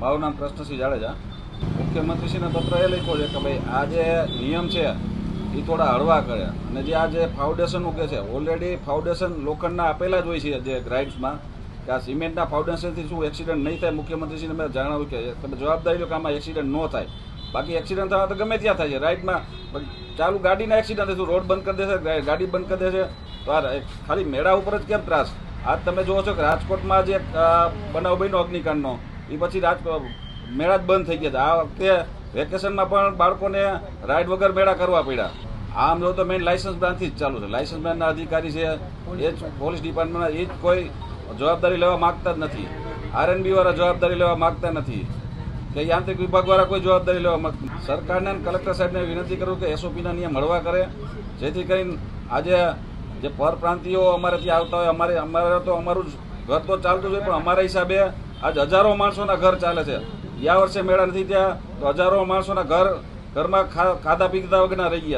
મારું નામ કૃષ્ણસિંહ જાડેજા, મુખ્યમંત્રીશ્રીને પત્ર એ લખ્યો છે કે ભાઈ આ જે નિયમ છે એ થોડા હળવા કરે. અને જે આ જે ફાઉન્ડેશનનું કે છે, ઓલરેડી ફાઉન્ડેશન લોખંડના આપેલા જ હોય છે જે ગ્રાઇડ્સમાં કે આ સિમેન્ટના ફાઉન્ડેશનથી શું એક્સિડન્ટ નહીં થાય મુખ્યમંત્રીશ્રીને મેં જણાવ્યું કે તમે જવાબદારી લો કે આમાં એક્સિડન્ટ ન થાય. બાકી એક્સિડન્ટ થવા તો ગમે ત્યાં થાય છે, રાઈડમાં ચાલુ ગાડીના એક્સિડન્ટ થયું રોડ બંધ કરી દેશે ગાડી બંધ કરી દેશે? તો આ ખાલી મેળા ઉપર જ કેમ ત્રાસ? આજ તમે જુઓ છો કે રાજકોટમાં જે બનાવ બન્યો અગ્નિકાંડનો. એ પછી રાજ મેળા જ બંધ થઈ ગયા હતા. આ વખતે વેકેશનમાં પણ બાળકોને રાઈડ વગર મેળા કરવા પડ્યા. આમ જો તો મેઇન લાયસન્સ બ્રાન્ચથી જ ચાલુ છે. લાયસન્સ બ્રાન્ચના અધિકારી છે, એ જ પોલીસ ડિપાર્ટમેન્ટના, એ જ કોઈ જવાબદારી લેવા માગતા જ નથી. આરએનબી વાળા જવાબદારી લેવા માગતા નથી. કે યાંત્રિક વિભાગ વાળા કોઈ જવાબદારી લેવા માગતા સરકારને કલેક્ટર સાહેબને વિનંતી કરું કે એસઓપીના નિયમ હળવા કરે. જેથી કરીને આજે જે પરપ્રાંતિયો અમારે ત્યાં આવતા હોય, અમારે અમારે તો અમારું જ ઘર તો ચાલતું જ હોય, પણ અમારા હિસાબે આજ હજારો માણસોના ઘર ચાલે છે. ગયા વર્ષે મેળા નથી ત્યાં તો હજારો માણસોના ઘર ઘરમાં ખાધા પીધા વગરના રહી ગયા છે.